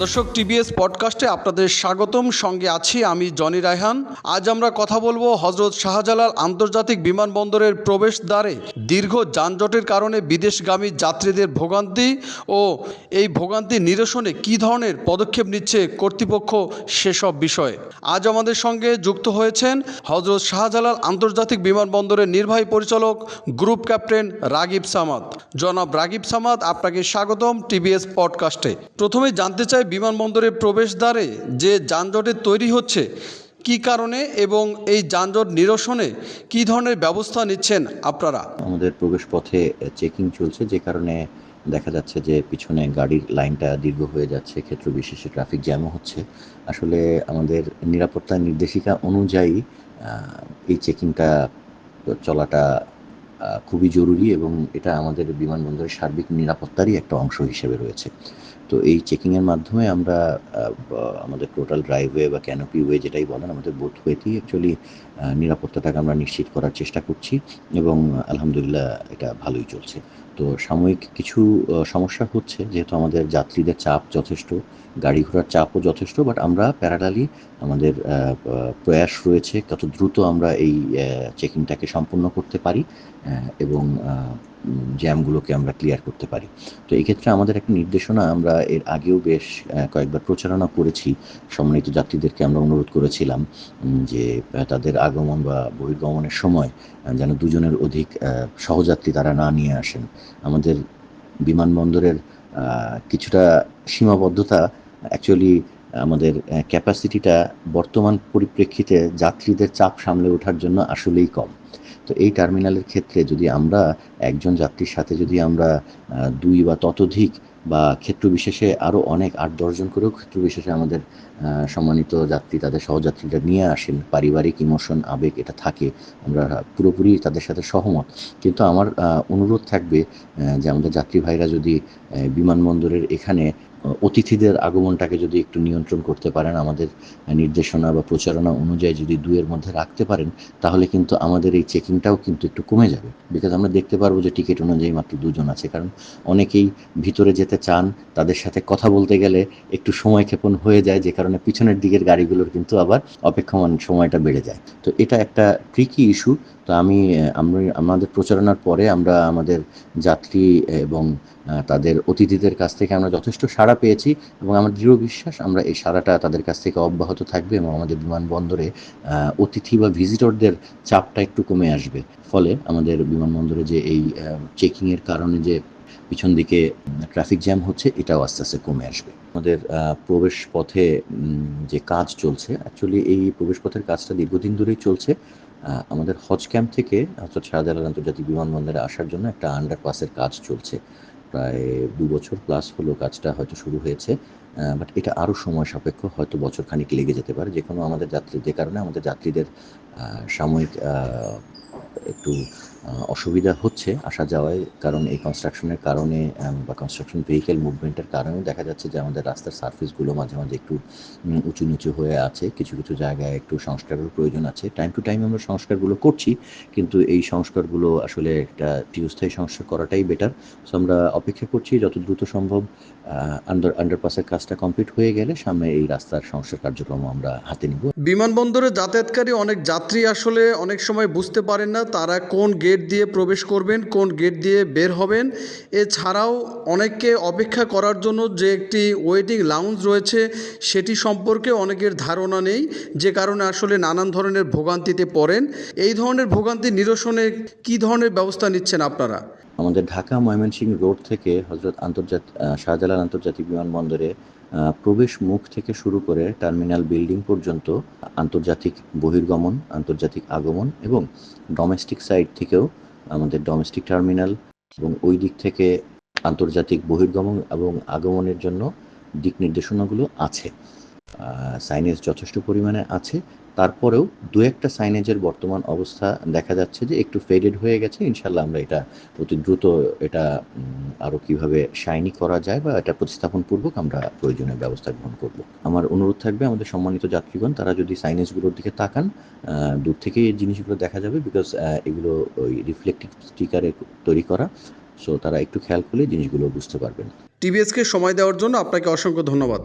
দর্শক টিবিএস পডকাস্টে আপনাদের স্বাগতম। সঙ্গে আছি আমি জনি রায়হান। আজ আমরা কথা বলব হজরত শাহজালাল আন্তর্জাতিক বিমানবন্দরের প্রবেশদ্বারে দীর্ঘ যানজটের কারণে বিদেশগামী যাত্রীদের ভোগান্তি ও এই ভোগান্তি নিরসনে কী ধরনের পদক্ষেপ নিচ্ছে কর্তৃপক্ষ সেসব বিষয়ে। আজ আমাদের সঙ্গে যুক্ত হয়েছেন হজরত শাহজালাল আন্তর্জাতিক বিমানবন্দরের নির্বাহী পরিচালক গ্রুপ ক্যাপ্টেন রাগিব সামাদ। জনাব রাগিব সামাদ, আপনাকে স্বাগতম টিবিএস পডকাস্টে। প্রথমে জানতে চাই বিমানবন্দরের প্রবেশদ্বারে যে যানজটের তৈরি হচ্ছে, কী কারণে এবং এই যানজট নিরসনে কী ধরনের ব্যবস্থা নিচ্ছেন আপনারা? আমাদের প্রবেশ পথে চেকিং চলছে, যে কারণে দেখা যাচ্ছে যে পিছনে গাড়ির লাইনটা দীর্ঘ হয়ে যাচ্ছে, ক্ষেত্র বিশেষে ট্রাফিক জ্যামও হচ্ছে। আসলে আমাদের নিরাপত্তা নির্দেশিকা অনুযায়ী এই চেকিংটা চলাটা খুবই জরুরি এবং এটা আমাদের বিমানবন্দরের সার্বিক নিরাপত্তারই একটা অংশ হিসেবে রয়েছে। তো এই চেকিংয়ের মাধ্যমে আমরা আমাদের টোটাল ড্রাইভওয়ে বা ক্যানোপি ওয়ে যেটাই বলেন, আমাদের বোথ ওয়েতেই অ্যাকচুয়ালি নিরাপত্তাটাকে আমরা নিশ্চিত করার চেষ্টা করছি এবং আলহামদুলিল্লাহ এটা ভালোই চলছে। তো সাময়িক কিছু সমস্যা হচ্ছে, যেহেতু আমাদের যাত্রীদের চাপ যথেষ্ট, গাড়ি ঘোড়ার চাপও যথেষ্ট বাট আমরা প্যারাডালি আমাদের প্রয়াস রয়েছে কত দ্রুত আমরা এই চেকিংটাকে সম্পূর্ণ করতে পারি এবং জ্যামগুলোকে আমরা ক্লিয়ার করতে পারি। তো এই ক্ষেত্রে আমাদের একটা নির্দেশনা, আমরা এর আগেও বেশ কয়েকবার প্রচারণা করেছি, সম্মানিত যাত্রীদেরকে আমরা অনুরোধ করেছিলাম যে তাদের আগমন বা বহির্গমনের সময় যেন দুজনের অধিক সহযাত্রী তারা না নিয়ে আসেন। আমাদের বিমানবন্দরের কিছুটা সীমাবদ্ধতা অ্যাকচুয়ালি আমাদের ক্যাপাসিটিটা বর্তমান পরিপ্রেক্ষিতে যাত্রীদের চাপ সামলে ওঠার জন্য আসলেই কম। তো এই টার্মিনালের ক্ষেত্রে যদি আমরা একজন যাত্রীর সাথে যদি আমরা দুই বা ততোধিক বা ক্ষেত্র বিশেষে আরও অনেক আট দশজন করেও ক্ষেত্র বিশেষে আমাদের সম্মানিত যাত্রী, তাদের সহযাত্রীরা নিয়ে আসেন, পারিবারিক ইমোশন, আবেগ, এটা থাকে, আমরা পুরোপুরি তাদের সাথে সহমত। কিন্তু আমার অনুরোধ থাকবে যে আমাদের যাত্রী ভাইরা যদি বিমানবন্দরের এখানে অতিথিদের আগমনটাকে যদি একটু নিয়ন্ত্রণ করতে পারেন, আমাদের নির্দেশনা বা প্রচারণা অনুযায়ী যদি দুয়ের মধ্যে রাখতে পারেন, তাহলে কিন্তু আমাদের এই চেকিংটাও কিন্তু একটু কমে যাবে। বিকজ আমরা দেখতে পারব যে টিকিট অনুযায়ী মাত্র দুজন আছে। কারণ অনেকেই ভিতরে যেতে চান, তাদের সাথে কথা বলতে গেলে একটু সময় ক্ষেপণ হয়ে যায়, যে কারণে পিছনের দিকের গাড়িগুলোর কিন্তু আবার অপেক্ষমান সময়টা বেড়ে যায়। তো এটা একটা ট্রিকি ইস্যু তো আমি, আমরা, আমাদের প্রচারণার পরে আমরা আমাদের যাত্রী এবং তাদের অতিথিদের কাছ থেকে আমরা যথেষ্ট সাড়া পেয়েছি এবং আমার দৃঢ় বিশ্বাস আমরা এই সাড়াটা তাদের কাছ থেকে অব্যাহত থাকবে এবং আমাদের বিমানবন্দরে অতিথি বা ভিজিটরদের চাপটা একটু কমে আসবে। ফলে আমাদের বিমানবন্দরে যে এই চেকিংয়ের কারণে যে পিছন দিকে ট্রাফিক জ্যাম হচ্ছে, এটাও আস্তে আস্তে কমে আসবে। আমাদের প্রবেশ পথে যে কাজ চলছে অ্যাকচুয়ালি এই প্রবেশ পথের কাজটা দীর্ঘদিন ধরেই চলছে। আমাদের হজ ক্যাম্প থেকে অর্থাৎ শাহজালাল আন্তর্জাতিক বিমানবন্দরে আসার জন্য একটা আন্ডারপাসের কাজ চলছে। প্রায় দু বছর প্লাস হলো কাজটা হয়তো শুরু হয়েছে। বাট এটা আরও সময় সাপেক্ষ, হয়তো বছর খানিক লেগে যেতে পারে। যে কোনো আমাদের যাত্রী, যে কারণে আমাদের যাত্রীদের সাময়িক একটু অসুবিধা হচ্ছে আসা যাওয়ায়, কারণ এই কনস্ট্রাকশনের কারণে বা কনস্ট্রাকশন ভেহিকেল মুভমেন্টের কারণে দেখা যাচ্ছে যে আমাদের রাস্তার সার্ফেসগুলো মাঝে মাঝে একটু উঁচু নিচু হয়ে আছে। কিছু কিছু জায়গায় একটু সংস্কারের প্রয়োজন আছে। টাইম টু টাইম আমরা সংস্কারগুলো করছি, কিন্তু এই সংস্কারগুলো আসলে একটা চিরস্থায়ী সংস্কার করাটাই বেটার সো আমরা অপেক্ষা করছি যত দ্রুত সম্ভব আন্ডার আন্ডারপাসের কাজটা কমপ্লিট হয়ে গেলে সামনে এই রাস্তার সংস্কার কার্যক্রম আমরা হাতে নিব। বিমানবন্দরে যাতায়াতকারী অনেক যাত্রী আসলে অনেক সময় বুঝতে পারেন না তারা কোন গেট দিয়ে প্রবেশ করবেন, কোন গেট দিয়ে বের হবেন। এছাড়াও অনেককে অপেক্ষা করার জন্য যে একটি ওয়েটিং লাউঞ্জ রয়েছে, সেটি সম্পর্কে অনেকের ধারণা নেই। যে কারণে আসলে নানান ধরনের ভোগান্তিতে পড়েন। এই ধরনের ভোগান্তি নিরসনে কি ধরনের ব্যবস্থা নিচ্ছেন আপনারা? আমাদের ঢাকা ময়মনসিংহ রোড থেকে হজরত আন্তর্জাতিক শাহজালাল আন্তর্জাতিক বিমানবন্দরে প্রবেশ মুখ থেকে শুরু করে টার্মিনাল বিল্ডিং পর্যন্ত আন্তর্জাতিক বহির্গমন, আন্তর্জাতিক আগমন এবং ডোমেস্টিক সাইড থেকেও আমাদের ডোমেস্টিক টার্মিনাল এবং ওই দিক থেকে আন্তর্জাতিক বহির্গমন এবং আগমনের জন্য দিক নির্দেশনাগুলো আছে। সাইনেজ যথেষ্ট পরিমাণে আছে। তারপরেও দু একটা সাইনেজের বর্তমান অবস্থা দেখা যাচ্ছে যে একটু ফেডেড হয়ে গেছে। ইনশাল্লাহ আমরা এটা অতি দ্রুত এটা আরও আরও কীভাবে শাইনি করা যায় বা এটা প্রতিস্থাপন পূর্বক আমরা প্রয়োজনীয় ব্যবস্থা গ্রহণ করব। আমার অনুরোধ থাকবে আমাদের সম্মানিত যাত্রীগণ, তারা যদি সাইনেজগুলোর দিকে তাকান দূর থেকে এই জিনিসগুলো দেখা যাবে বিকজ এগুলো ওই রিফ্লেক্টিভ স্টিকারে তৈরি করা। সো তারা একটু খেয়াল করলে জিনিসগুলো বুঝতে পারবেন। টিভিএসকে সময় দেওয়ার জন্য আপনাকে অসংখ্য ধন্যবাদ।